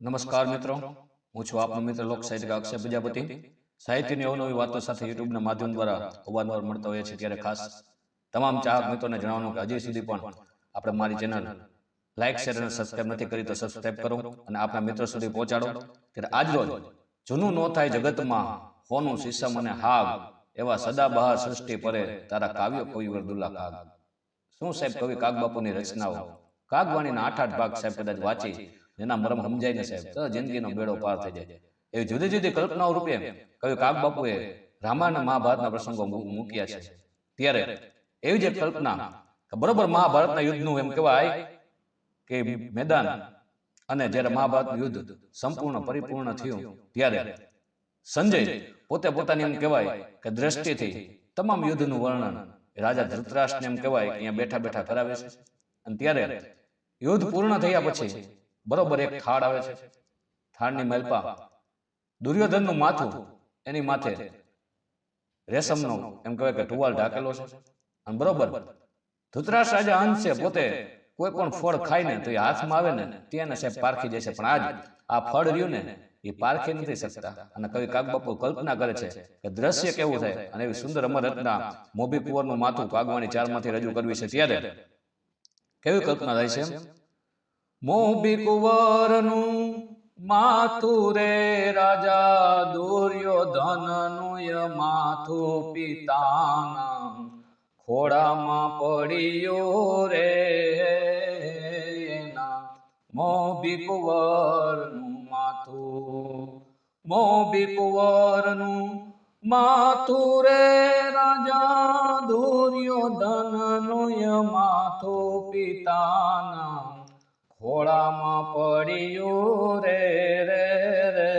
નમસ્કાર મિત્રો. હું છું આપનો મિત્ર લોક સાહિત્ય અક્ષય પ્રજાપતિ. સાહિત્યની અવનવી વાતો સાથે યુટ્યુબના માધ્યમ દ્વારા અવારનવાર મળતા હોઈએ છીએ ત્યારે ખાસ. તમામ ચાહક મિત્રોને જણાવવાનું કે હજી સુધી પણ આપણે મારી ચેનલ લાઇક શેર અને સબસ્ક્રાઇબ નથી કરી તો સબસ્ક્રાઇબ કરો અને આપણા મિત્રો સુધી પહોંચાડો. ત્યારે આજરોજ જૂનું નો થાય જગતમાં હોનું શીશમ અને હાગ એવા સદાબહાર સૃષ્ટિ પરે તારા કાવ્ય કવિ વરદુલ્લા કાગ શું સાહેબ કવિ કાગ બાપુની રચનાઓ? કાગવાણીના આઠ આઠ ભાગ સાહેબ કદાચ વાંચી જેના મરમ સમજાય ને સાહેબ. જિંદગીનો બેડો પાર થઈ જાય. એવી જુદી જુદી કલ્પનાઓ રૂપે કવિ કાગ બાપુએ રામાયણ મહાભારતના પ્રસંગો મૂક્યા છે. ત્યારે એવી જે કલ્પના બરોબર મહાભારતના યુદ્ધનું એમ કહેવાય કે મેદાન અને જ્યારે મહાભારતનું યુદ્ધ સંપૂર્ણ પરિપૂર્ણ થયું, ત્યારે સંજય પોતે પોતાની એમ કહેવાય કે દ્રષ્ટિથી તમામ યુદ્ધનું વર્ણન રાજા ધૃતરાષ્ટ્રને એમ કહેવાય અહીંયા બેઠા બેઠા કરાવે છે. અને ત્યારે યુદ્ધ પૂર્ણ થયા પછી બરોબર એક થાળ આવે છે. થાળની મલપા. દુર્યોધનનું માથું એની માથે. રેશમનો એમ કહેવાય કે ટુવાલ ઢાકેલો છે. અને બરોબર. ધૃતરાષ્ટ્ર રાજા અંશ છે પોતે કોઈ પણ ફળ ખાય ને તો એ હાથમાં આવે ને તેને સાહેબ પારખી જશે પણ આજ આ ફળ રહ્યું ને એ પારખી નથી શકતા. અને કવિ કાગબાપુ કલ્પના કરે છે કે દ્રશ્ય કેવું થાય? અને એવી સુંદર અમર મોબી મોભી કુંવરનું માથું કાગવાની ચારમાંથી રજૂ કરવી છે. ત્યારે કેવી કલ્પના થાય છે મોભી કુંવરનું માથું રે રાજા દુર્યોધનનું માથું પિતાના. ખોડામાં પડ્યો રે એના. મોભી કુંવરનું માથું મોભી કુંવરનું માથું રે રાજા દુર્યોધનનું માથું પિતાના. ખોળામાં પડ્યું રે રે રે,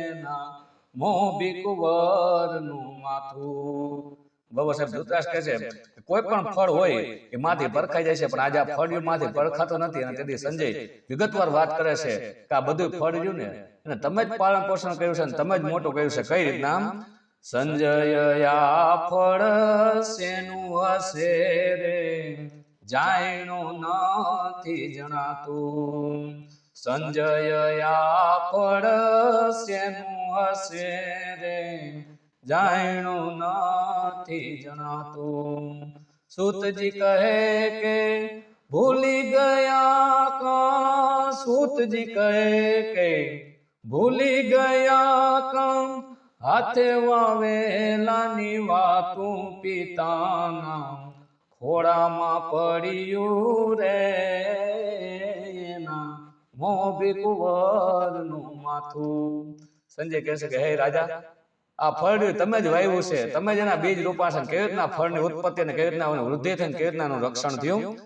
એના મોબી કુંવરનું માથું. બાબા સાહેબ, ધૃતરાષ્ટ્ર કહે છે કોઈ પણ ફળ હોય એ માંથી પરખાઈ જાય છે, પણ આજે આ ફળિયું માંથી પરખાતો નથી અને તેથી સંજય વિગતવાર વાત કરે છે કે આ બધું ફળિયું ને. અને તમે જ પાલન પોષણ કર્યું છે અને તમે જ મોટું કર્યું છે. કઈ રીતના? સંજય આ ફળ શેનું હશે રે? જાણ્યું નથી જણાતું. સંજય આ ફળ શેનું હશે રે. જાણ્યું નથી જણાતું. સુતજી કહે કે, ભૂલી ગયા કા? સુતજી કહે કે, ભૂલી ગયા કા? હાથે વાવેલાની વાતું પિતાના ખોળામાં પડ્યું રે એના મોભી કુંવરનું માથું. સંજય કહે છે કે, હે રાજા, આ ફળ તમે જ વાવ્યું છે. તમે જ એના બીજ રોપા કેવી રીતના ફળની ઉત્પત્તિ અને કેવી રીતના વૃદ્ધિ થઈ કેવી રીતના રક્ષણ થયું?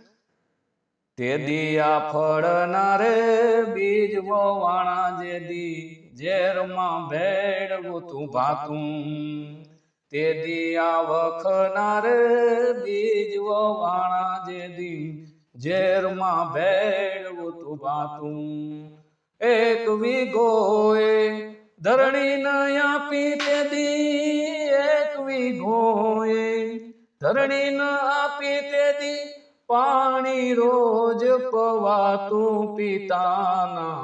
તે દિયા ફળ ના રે, બીજ વવાણા જે દી ઝેરમાં ભેળવું તું ભાતું. તે દી આ વખના રે બીજ વવાણા જે દી ઝેરમાં ભેળવું તું ભાતું એક વીઘોએ ધરણી ન આપી તે દી, એક વીઘોએ ધરણી ન આપી તે દી, પાણી રોજ પવાતું પિતાના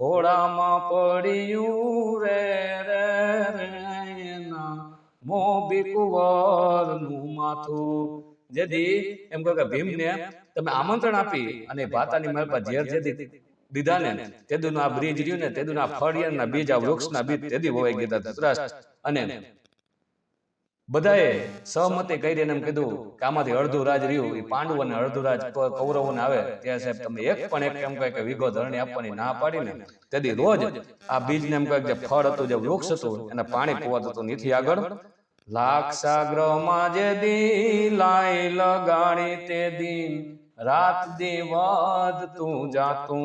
ખોળામાં પડ્યું રે રે. મોભી માથું. જેથી એમ કહો કે ભીમને તમે આમંત્રણ આપી અને ભાતાની મહેલ પર ઝેર જેથી દીધા ને તેદુનું બ્રિજ રહ્યું ને તેદુના ફળિયાના બીજ આ વૃક્ષના બીજ તેદી હોય ગયા ધૃતરાષ્ટ્ર અને બધાએ સહમતી કરી એમ કીધું કે આમાંથી અડધું રાજ રહ્યું એ પાંડુ અને અડધું રાજ કૌરવોને આવે. ત્યાં સાહેબ તમે એક પણ એક એમ કહે કે વિગો ધરણી આપવાની ના પાડીને તેથી રોજ આ બીજને એમ કહે જે ફળ હતું જે વૃક્ષ હતું એને પાણી પીવાતું હતું નીથી આગળ. લાક્ષાગ્રહમાં જે દી લાઈ લગાડી તે દી રાત દિવદ તું જાતું.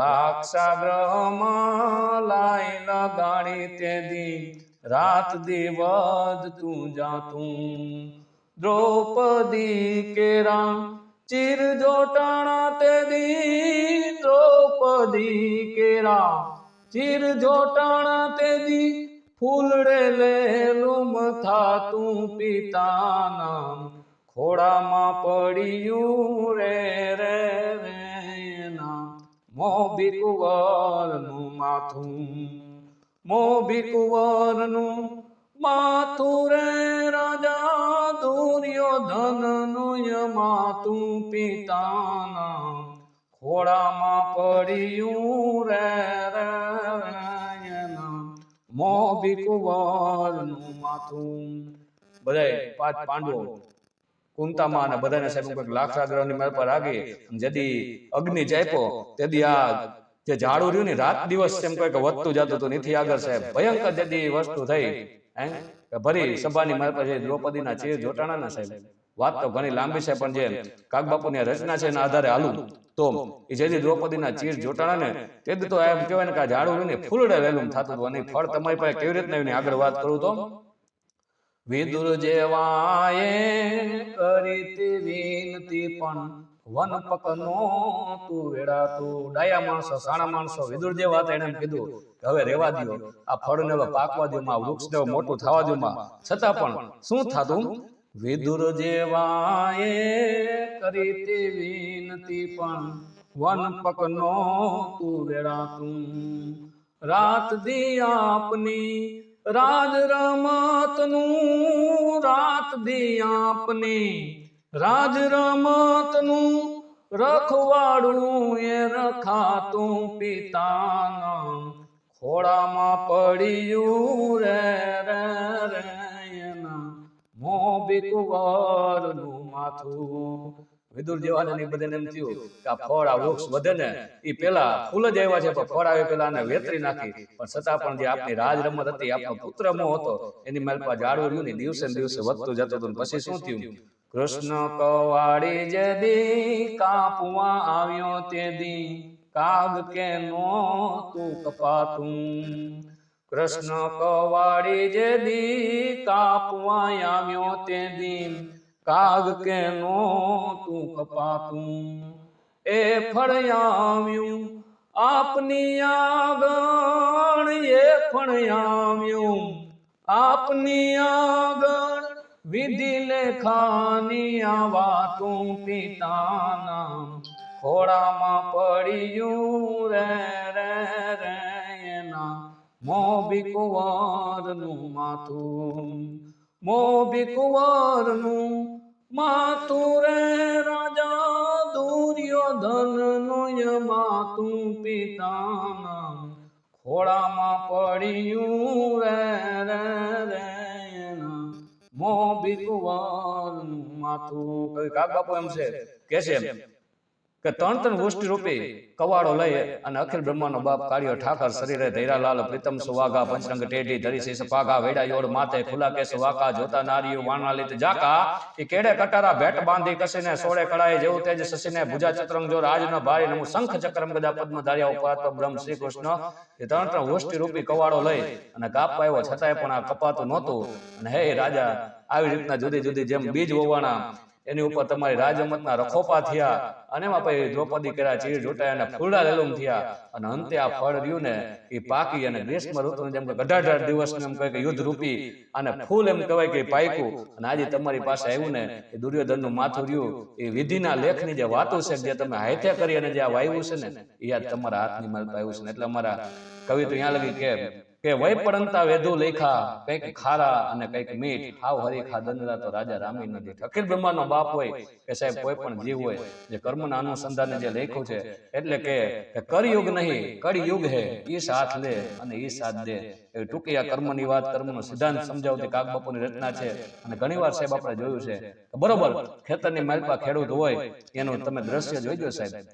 લાક્ષાગ્રહમાં લાઈ લગાડી તે દી રાત દિવદ તું જાતું. દ્રૌપદી કેરા ચિર જોટાણા તે દી. દ્રૌપદી કેરા ચિર જોટાણા તે દી. ફૂલડે લેલું મથા તું પિતા નામ ખોડામાં પડ્યું રે રે રે નામ. મોભી કુંવરનું માથું. મોભી કુંવરનું માથું રાજા દુર્યોધનનું માતું પિતાના ખોળામાં પડ્યું રે મોભી કુંવરનું માથું. બધાય પાંચ પાંડવો કુંતામાં અને બધાને સાહેબ લાક્ષાગ્રહની મેળ પર આવી જદી અગ્નિ જાયપો તેદી આ જે ઝાડુ રહ્યું ને રાત દિવસ એમ કોઈ વધતું જતું હતું નથી આગળ સાહેબ. ભયંકર જદી વસ્તુ થઈ ભરી સભાની પર જે દ્રૌપદીના ચીર જોટાણા ને સાહેબ. વાત તો ઘણી લાંબી છે પણ જે કાગબાપુની રચના છે એના આધારે હાલું તો એ જેથી દ્રૌપદીના ચીર જોટાણા ને તે તો એમ કહેવાય ને કે ઝાડુ ને ફૂલડે વહેલું થતું હતું. અને ફળ તમારી પાસે કેવી રીતના આગળ વાત કરું તો? વિદુર જેવાએ કરી વિનતી પણ વન પકનો તું વેડા, તું ડાયા માણસો, સાણા માણસો, વિદુર જેવા વાત એને કીધું કે હવે રેવા દો આ ફળને હવે પાકવા દો માં વૃક્ષને મોટું થવા દો છતાં પણ શું થાતું? વિદુર જેવાએ કરી તે વિનતી પણ વન પકનો તું વેડા, તું. રાત દી આપની રાજ રમતનું, રાત દી આપની રાજ રમતનું રખવાડું એ રખાતું પિતાના ખોળામાં પડ્યું રે રે રે, એના મોભી કુંવરનું માથું. વિદુર જેવાને બધાને એમ થયું કે આ ફળ આ વૃક્ષ વધે ને, એ પેલા ફૂલ જ આવ્યા છે, પણ ફળ આવે પેલા વેતરી નાખી. પણ છતાં પણ જે આપણી રાજ રમત હતી આપણો પુત્ર મો હતો, એની મારી પાસે રહ્યું ને દિવસે દિવસે વધતું જતું હતું. પછી શું થયું? કૃષ્ણ કવાડી જે દી કાપવા આવ્યો તે દી કાગ કે નો તું કપાતું. કૃષ્ણ કવાડી જે દી કાપવા આવ્યો તે દી કાગ કે નો તું કપાતું. એ ફળ્યાવ્યું આપની આગળ, એ ફળ્યાવ્યું આપની આગળ. વિધિ લેખાની આ વાતું પિતાના ખોળામાં પડ્યું રે રે રે એના. મોભી કુંવરનું માથું, મોભી કુંવરનું માતું રે. રાજા દુર્યોધનનું માતું પિતાના ખોળામાં પડ્યું રે રે રે મોભી કુંવરનું માથું. કવિ કાગબાપુ એમ છે. કે છે કે ત્રણ ત્રણ ગોષ્ઠી રૂપી કવાડો લઈ અને અખિલ બ્રહ્માનો બાપ કાળિયો ઠાકર શરીરે ધૈરાલાલ પ્રીતમ સુવાગા પંચરંગ ટેઢી ધરી શીશ પાગા વેડા યોડ માથે ખુલા કેસ વાકા જોતા નારીઓ વાણાલિત જાકા એ કેડે કટારા ભેટ બાંધી કસીને સોળે કળાએ જેવું તેજ સસીને ભુજા ચતરંગ જો રાજનો ભારી નમુ શંખ ચક્રમ ગદા પદ્મ ધાર્યા ઉપાત બ્રહ્મ શ્રી કૃષ્ણ એ ત્રણ ત્રણ ગોષ્ઠી રૂપી કવાડો લઈ અને કાપવા પાયો છતાંય પણ આ કપાતું નહોતું અને હે રાજા આવી રીતના જુદી જુદી જેમ બીજ વવાણા એની ઉપર તમારી રાજમતના રખોપા થયા અને એમાં પછી દ્રૌપદી કર્યા ચીર જોટાયા અને ફૂલડા લેલુમ થયા. અને અંતે આ ફળ રહ્યું ને એ પાકી અને ગ્રીષ્મ ઋતુ જેમ કે અઢાર દિવસ એમ કહે કે યુદ્ધ રૂપી. અને ફૂલ એમ કહેવાય કે પાક્યું અને આજે તમારી પાસે આવ્યું ને એ દુર્યોધનનું માથું રહ્યું. એ વિધિના લેખની જે વાતો છે જે તમે હાથે કરી અને જે આ વાવ્યું છે ને એ આ તમારા હાથની મળતા આવ્યું છે. એટલે અમારા કવિ તો અહીંયા લગી કે કે વય પડંતા વેધુ લેખા કંઈક ખારા અને કંઈક મીઠ હાવ હરીખા દંડરા તો રાજા રામી નથી અખિલ બ્રહ્માનો બાપ હોય કે સાહેબ કોઈ પણ જીવ હોય જે કર્મના અનુસંધાને જે લખ્યું છે એટલે કે કરયુગ નહીં કળયુગ હે ઈ સાથ લે અને ઈ સાથ દે. એ ટૂંકી આ કર્મની વાત કર્મનો સિદ્ધાંત સમજાવતી કાગબાપુની રચના છે. અને ઘણીવાર સાહેબ આપણે જોયું છે બરોબર ખેતરની માલપા ખેડૂત હોય એનું તમે દ્રશ્ય જોઈજો સાહેબ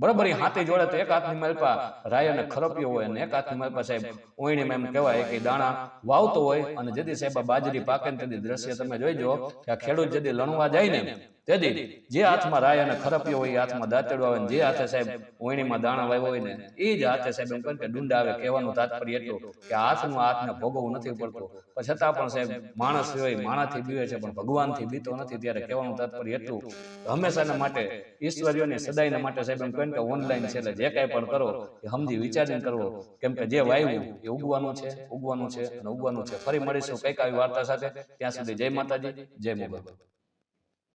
બરોબર એ હાથી જોડે તો એક હાથની માલપા રાય અને ખરપ્યો હોય અને એક હાથની માલપા સાહેબ. ઓયણીમાં એમ કહેવાય કે દાણા વાવતો હોય અને જેથી સાહેબ બાજરી પાકે ને તેથી દ્રશ્ય તમે જોઈજો કે આ ખેડૂત જેથી લણવા જાય ને તેથી જે હાથમાં રાય અને ખરપ્યો હોય એ હાથમાં દાંતેડો આવે જે હાથે સાહેબ ઓયણીમાં દાણા વાવ્યો હોય ને, એ જ હાથે સાહેબ એમ કે ડુંડા આવે, કહેવાનું તાત્પર્ય એટલું કે હાથમાં હાથને ભોગવવું નથી પડતું. પણ છતાં પણ સાહેબ માણસ હોય માણાથી બીવે છે, પણ ભગવાનથી બીતો નથી ત્યારે કહેવાનું તાત્પર્ય એટલું. હંમેશાના માટે ઈશ્વરીઓની સદાયના માટે સાહેબ એમ કહે કે ઓનલાઈન છે એટલે જે કાંઈ પણ કરો, એ સમજી વિચારીને કરવો. કેમ કે જે વાયવું એ ઉગવાનું છે ઉગવાનું છે અને ઉગવાનું છે. ફરી મળીશું કઈ આવી વાર્તા સાથે. ત્યાં સુધી જય માતાજી, જય મોગલ.